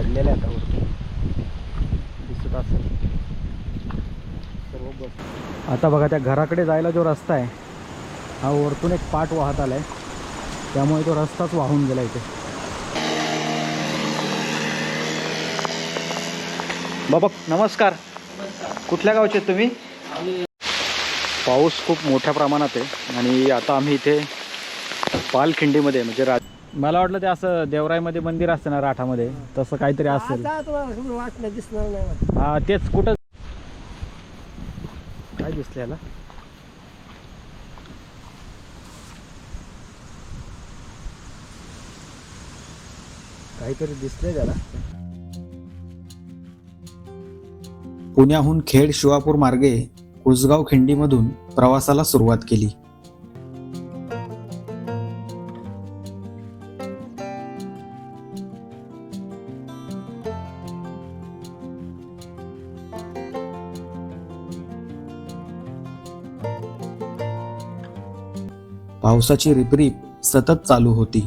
पडलेल्या आहेत वरती. दिसत असेल. सर्व बस. आता बघा त्या घराकडे जायला जो रस्ता आहे हा वरतून एक पाट वाहत आलाय. त्यामुळे तो रस्ताच वाहून गेला इथे. बाबा नमस्कार. कुठल्या गावचे आहेत तुम्ही? पाऊस खूप मोठ्या प्रमाणात आहे आणि आता आम्ही इथे पालखिंडीमध्ये म्हणजे राज मला वाटलं ते असं देवराईमध्ये मंदिर असतं ना राठामध्ये. तसं काहीतरी असेल. आता तुम्हाला समजा वाटलं दिसणार नाही मला. हा तेच कुठं काय दिसलं याला? काहीतरी दिसले त्याला. पुण्याहून खेड शिवापूर मार्गे कुसगाव खिंडीमधून प्रवासाला सुरुवात केली. पावसाची रिपरिप सतत चालू होती.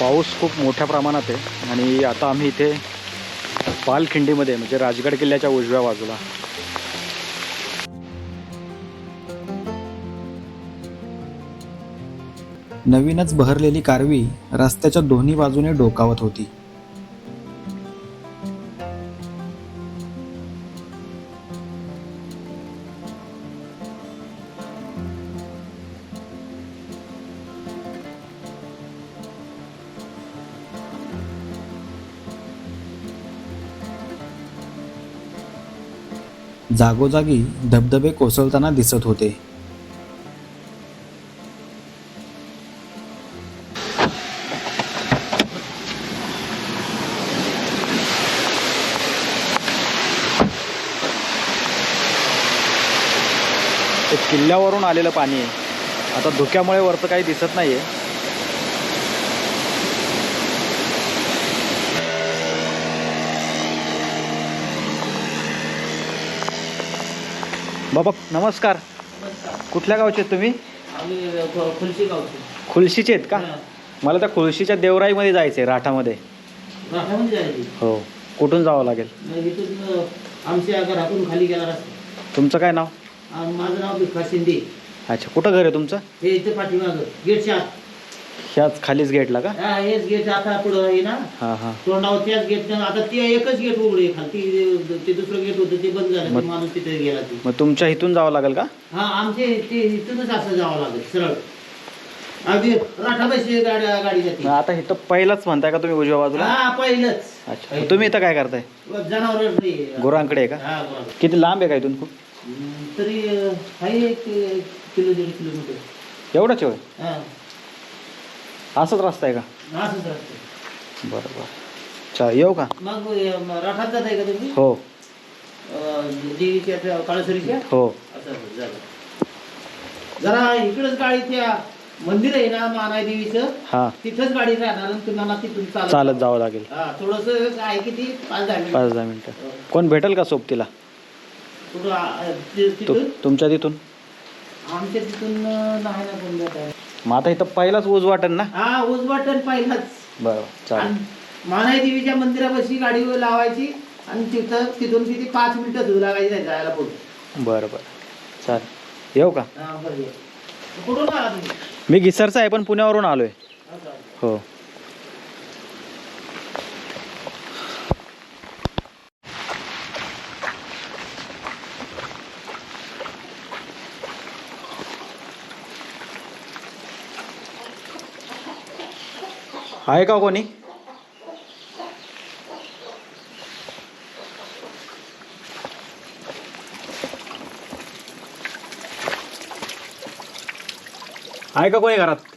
पाऊस खूप मोठ्या प्रमाणात आहे आणि आता आम्ही इथे पालखिंडीमध्ये म्हणजे राजगड किल्ल्याच्या उजव्या बाजूला. नवीनच बहरलेली कारवी रस्त्याच्या दोन्ही बाजूने डोकावत होती. जागोजागी धबधबे कोसळताना दिसत होते. ते किल्ल्यावरून आलेलं पाणी आहे. आता धुक्यामुळे वरचं काही दिसत नाही आहे बाबा नमस्कार. कुठल्या गावचे आहेत तुम्ही? आम्ही खुलशी गावचे. खुलशीचे आहेत का? मला त्या खुलशीच्या देवराईमध्ये जायचं आहे राठामध्ये. राठामध्ये जायची हो. कुठून जावं लागेल? मग इथून अ, आमच्या घरातून खाली गेला रस्ता. तुमचं काय नाव? माझं नाव शिंदे. अच्छा कुठं घर आहे तुमचं? हे इथे पाठीमागं गेटच्या आत. ह्याच खालीच गेटला का? हा, हेच गेट आता पुढं आहे ना. हां हां. तोंडावर त्याच गेट आता ते एकच गेट उघडे खालती ते दुसरं गेट होतं ते बंद झालं ते माणूस तिथे गेला ते. मग तुमच्या इथून जावं लागेल का? हा आमचे ते इथूनच असं जावं लागेल सरळ. अगदी गाड्या गाडी जाते मग आता इथं पहिलाच म्हणताय का तुम्ही उजव्या बाजूला? हा पहिलंच. अच्छा. मग तुम्ही इथं काय करताय? जनावर गुरांकडे आहे का? हा. किती लांब आहे का इथून खूप? हम्म, तरी अ, आहे एक किलो दीड किलोमीटर. एवढंच होय? हा. असंच रस्ता आहे का? असंच बरं बरं. चा येऊ का? मग अ, राठात जात आहे का तुम्ही? हो. अ, देवीच्या त्या हो. असं असं, झालं. जरा इकडंच गाडी त्या मंदिर आहे ना मानाय देवीचं? हां. तिथंच गाडी राहणार आणि तुम्हाला तिथून चालत चालत जावं. लागेल. हा थोडस आहे किती? पाच दहा मिनिट. पाच दहा मिनटं. कोण भेटेल का सोबतीला? थोडं आ, ते- तु तिथून तुमच्या तिथून? आमच्या तिथून अ, नाही ना कोण जात आहे मग आता इथं पहिलाच वाटेल ना? हा उजवाटन पहिलाच. बरं चालेल. मानाई देवीच्या मंदिरापाशी गाडी लावायची आणि तिथं तिथून किती पाच मिनिटं धुऊ लागायची नाही जायला पुढे बरं बरं. चालेल. येऊ का? हा बरं ये. कुठून आला तुम्ही? मी घिसरचा आहे पण पुण्यावरून आलो आहे असं. हो. आहे का कोणी? आहे का कोणी घरात?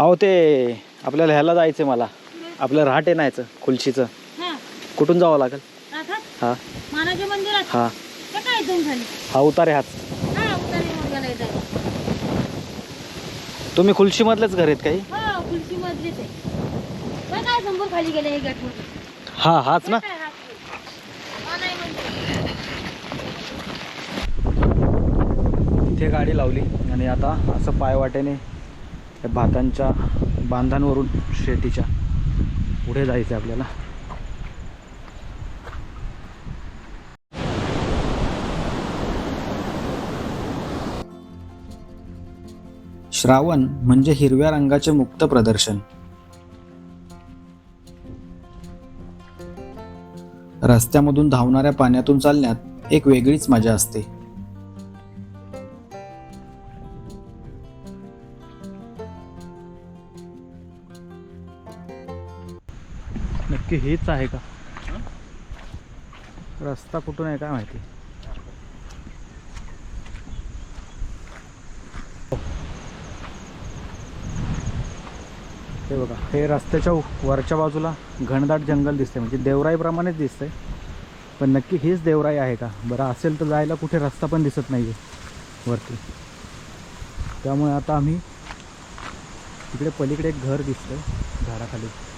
अहो ते आपल्याला ह्याला जायचं मला. आपलं रहाटे नाहीचं खुलशीचं कुठून जावं लागेल? हां. हां. हा उतारे हा आहे तुम्ही खुलशीमधलेच घर आहेत काही? हो मधलीच हे हा हाच ना. इथे गाडी लावली आणि आता असं पायवाटेने या भातांच्या बांधांवरून शेतीच्या पुढे जायचं आहे आपल्याला. श्रावण म्हणजे हिरव्या रंगाचे मुक्त प्रदर्शन. रस्त्यामधून धावणाऱ्या पाण्यातून चालण्यात एक वेगळीच मजा असते. नक्की हेच आहे का? रस्ता कुठून आहे काय माहिती? हे बघा हे रस्त्याच्या वरच्या बाजूला घनदाट जंगल दिसते म्हणजे देवराईप्रमाणेच दिसतंय. पण नक्की हेच देवराई आहे का? बरं असेल तर जायला कुठे रस्ता पण दिसत नाही आहे वरती. त्यामुळे आता आम्ही तिकडे पलीकडे एक घर दिसतंय झाडाखाली.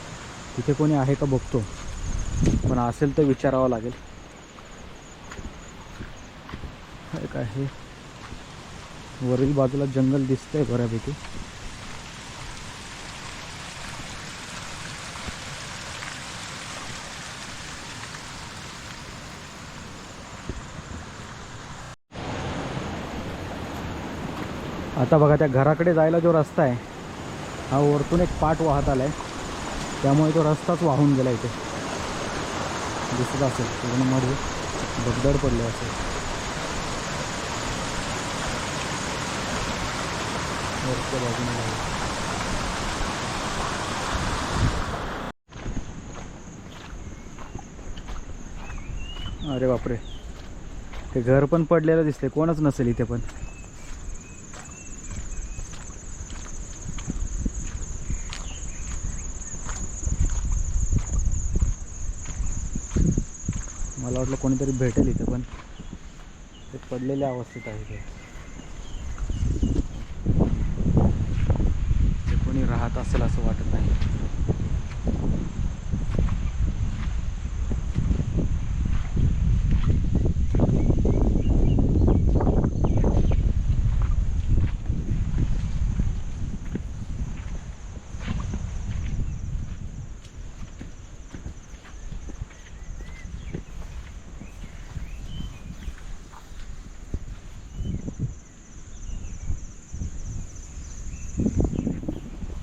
तिथे कोणी आहे का बघतो. पण असेल तर विचारावं लागेल. काय हे? वरील बाजूला जंगल दिसतंय बऱ्यापैकी. आता बघा त्या घराकडे जायला जो रस्ता आहे हा वरतून एक पाट वाहत आलाय. त्यामुळे तो रस्ताच वाहून गेला इथे. दिसत असेल पूर्णमध्ये भगदड पडले असेल. वरच्या बाजूने अरे बापरे. ते घर पण पडलेलं दिसते कोणच नसेल इथे पण. मला वाटलं कोणीतरी भेटेल इथे पण ते पडलेल्या अवस्थेत आहे ते. ते कोणी राहत असेल असं वाटत नाही.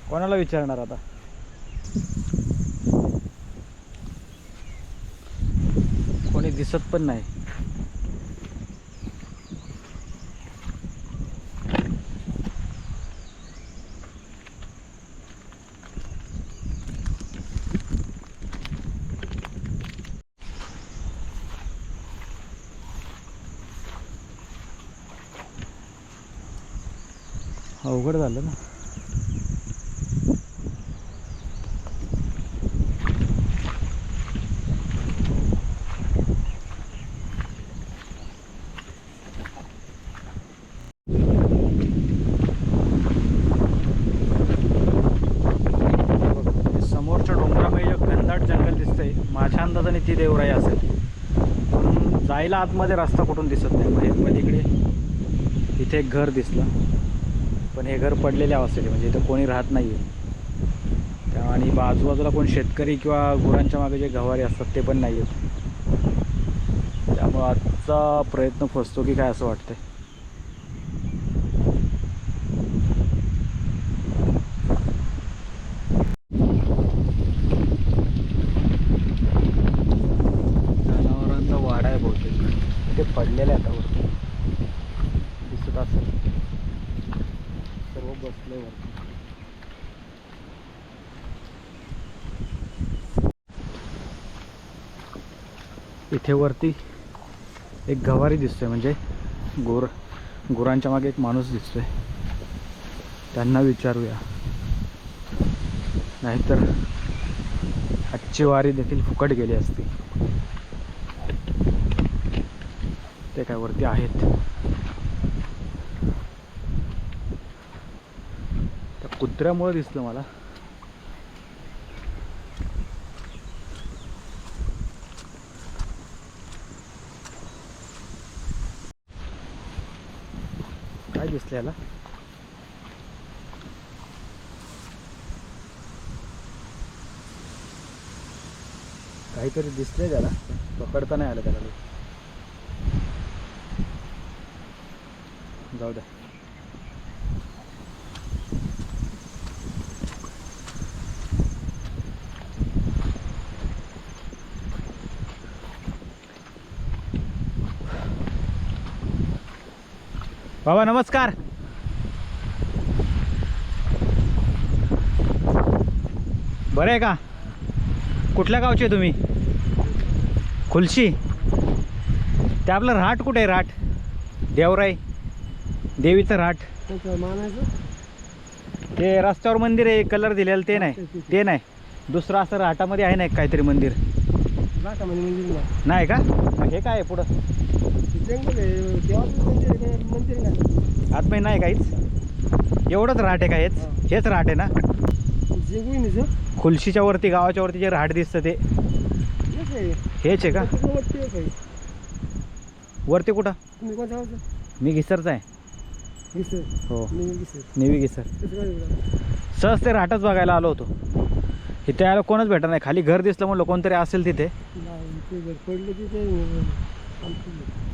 कोणाला विचारणार आता? कोणी दिसत पण नाही. अवघड झालं ना बघा, समोरच्या डोंगरामध्ये जे घनदाट जंगल दिसतंय माझ्या अंदाजाने ती देवराई असेल पण जायला आतमध्ये रस्ता कुठून दिसत नाही. मग हे म्हणजे पलीकडे इथे एक घर दिसलं. पण हे घर पडलेल्या अवस्थेत म्हणजे इथं कोणी राहत नाही आहे त्या आणि आजूबाजूला कोण शेतकरी किंवा गुरांच्या मागे जे गव्हारे असतात ते पण नाही आहेत त्यामुळं आजचा प्रयत्न फसतो की काय असं वाटतंय जनावरांचा वाडा आहे बहुतेक ते पडलेलं आहे आता वरती दिसत असेल सर्व बसले वरती इथे वरती एक गवारी दिसतोय म्हणजे गोर गुरांच्या मागे एक माणूस दिसतोय. त्यांना विचारूया. नाहीतर आजची वारी देखील फुकट गेली असती. ते काय वरती आहेत. त्या कुत्र्यामुळे दिसलं मला. दिसले याला काहीतरी दिसले त्याला. पकडता नाही आलं त्याला. जाऊ द्या. बाबा नमस्कार. बरं आहे का? कुठल्या गावचे तुम्ही? खुलशी. ते आपलं राट कुठे आहे राट? देवराई. देवीचं राट. ते रस्त्यावर मंदिर आहे कलर दिलेलं ते नाही. ते नाही. दुसरं असं राटामध्ये आहे ना काहीतरी मंदिर? नाही. का? हे काय आहे पुढं? आतमध्ये नाही काहीच. एवढंच राट आहे का हेच हेच राट आहे ना. खुलशीच्या वरती गावाच्या वरती जे राहट दिसतं ते. हेच आहे का? वरती कुठं? मी घिसरचा आहे. हो. नेवी घिसर. सहज ते राटच बघायला आलो होतो. इथे यायला कोणच भेटत नाही. खाली घर दिसलं म्हणलं कोणतरी असेल तिथे.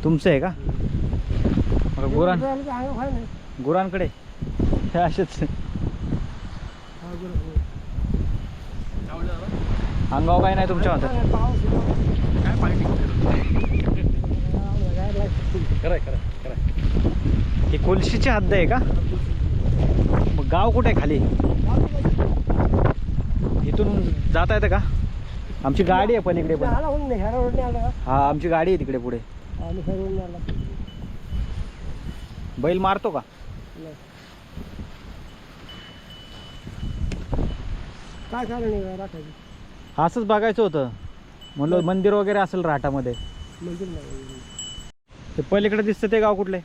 तुमचं आहे का? गुरान गुरांकडे हे असेच. अंगाव काय नाही तुमच्या हातात. ही कुलशीची हद्द आहे का? मग गाव कुठे आहे खाली? इथून जाता येतं का? आमची गाडी आहे पलीकडे पण. हा आमची गाडी आहे तिकडे पुढे. बैल मारतो का? काय कारण आहे राखायची असंच बघायचं होतं. म्हणलं मंदिर वगैरे असेल राटामध्ये मंदिर नाही ते पलीकडे दिसतं ते गाव कुठले?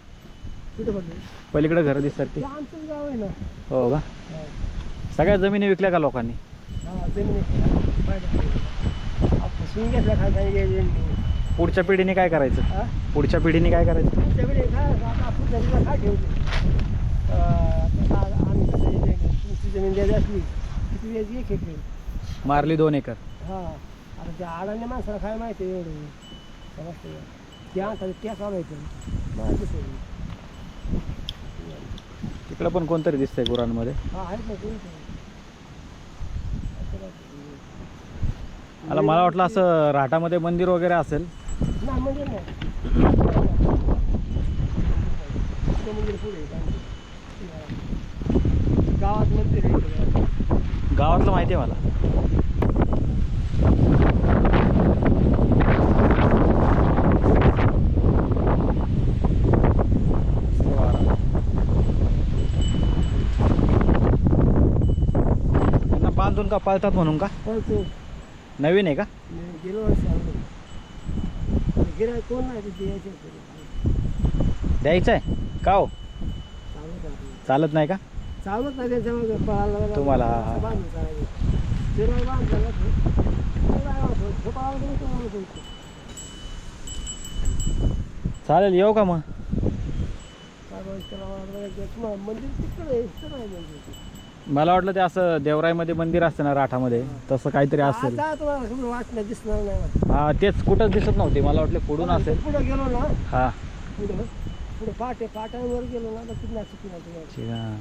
कुठे पडलं? पलीकडे घरं दिसतात ते. ते आमचं गाव आहे ना. हो का? सगळ्या जमिनी विकल्या का लोकांनी? हा जमीन. घेतला पुढच्या पिढीने काय करायचं? हा? पुढच्या पिढीने काय करायचं? तुमच्याकडे काय आता आपण जमीन काय ठेवतो. आता काय आम्ही कसं हे जे- तुमची जमीन द्यायची असली किती द्यायची एक एक मारली दोन एकर. हा. आता त्या आडाने माणसाला काय माहिती आहे एवढं? समजतं का? त्या तिकडं पण कोणतरी दिसतंय गुरांमध्ये. हा आहेत ना मला मला वाटलं असं राटामध्ये मंदिर वगैरे असेल. नाही मंदिर नाही. ते मंदिर पुढे आहे. गावात मंदिर आहे इकडे. गावातलं माहिती आहे मला. त्यांना बांधून का पाळतात म्हणून का? पण तो नवीन आहे का? गेलो गिराय कोण नाही तिथे यायचे द्यायचं आहे का हो? चालत नाही. चालत नाही का? चालत नाही त्यांच्यामध्ये पळायला तुम्हाला-. चालेल येऊ का मग? मंदिर तिकडे नाही. मला वाटलं ते असं देवराईमध्ये मंदिर असतं ना राठामध्ये. तसं काहीतरी असेल. आता तुम्हाला समजा वाटलं दिसणार नाही वाटत. हा तेच कुठंच दिसत नव्हते. मला वाटलं पुढून असेल. पुढे गेलो ना हा. पुढं पुढे पाटे पाट्यांवर गेलो ना तर किती चुकी नाही ठीक आहे.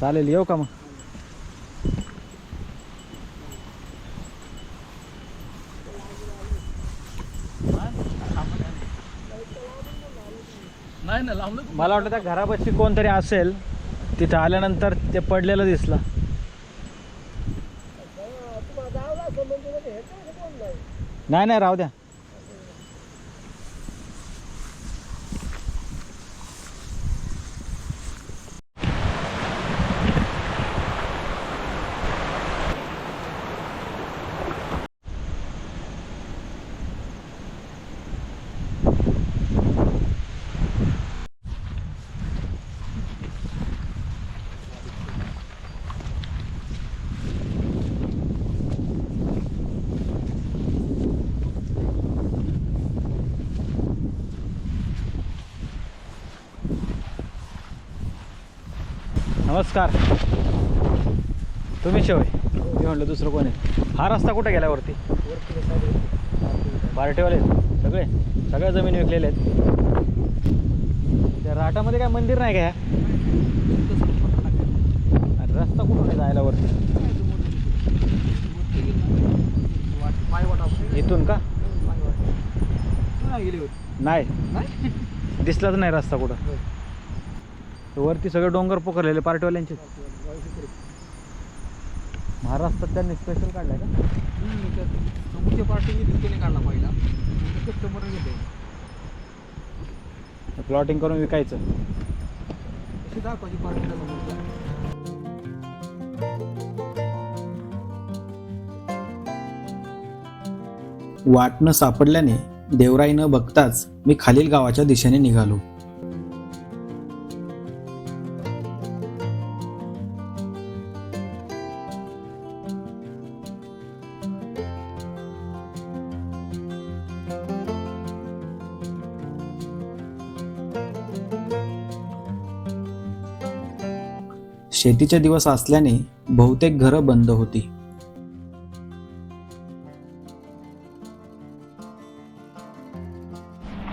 चालेल येऊ का मग? मला वाटलं त्या घरापाशी कोणतरी असेल. तिथं आल्यानंतर ते पडलेलं दिसलं. नाही नाही राहू द्या. नमस्कार. तुम्ही शेवय मी म्हणलं दुसरं कोण आहे? हा रस्ता कुठे गेला वरती पार्टीवाले सगळे? सगळ्या जमीन विकलेल्या आहेत. त्या राटामध्ये काय मंदिर नाही का रस्ता कुठून आहे जायला वरती इथून का? नाही दिसलाच नाही रस्ता कुठं. वरती सगळे डोंगर पोखरलेले पार्टीवाल्यांचे. महाराष्ट्रात त्यांनी स्पेशल काढलाय का? समोरच्या पार्टी त्याने काढला पहिला. कस्टमर घेते प्लॉटिंग करून विकायचं. कशी दाखवायची पार्टीला समोरच्या वाट न सापडल्याने देवराई न बघताच मी खालील गावाच्या दिशेने निघालो. शेतीचे दिवस असल्याने बहुतेक घरं बंद होती.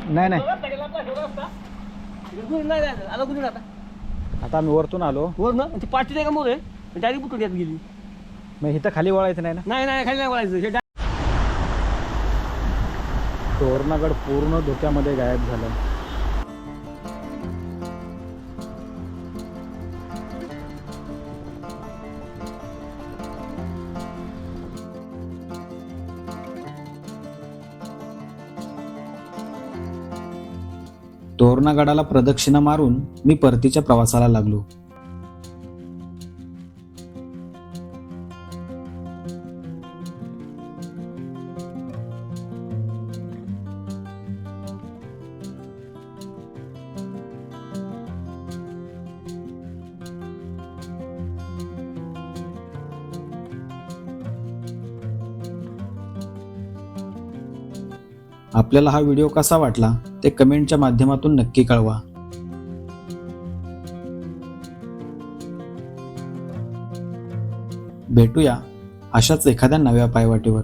नाही नाही. नाही आला कुठून आता आता आम्ही वरतून आलो. वर ना ती पार्टी नाही का मोर आहे डायरेक्ट बुटून यात गेली मग इथं खाली वळायचं नाही ना? नाही नाही खाली नाही वळायचं. हे तोरणागड पूर्ण धोक्यामध्ये गायब झालं. तोरणागडाला प्रदक्षिणा मारून मी परतीच्या प्रवासाला लागलो. आपल्याला हा व्हिडिओ कसा वाटला ते कमेंटच्या माध्यमातून नक्की कळवा. भेटूया अशाच एखाद्या नव्या पायवाटीवर.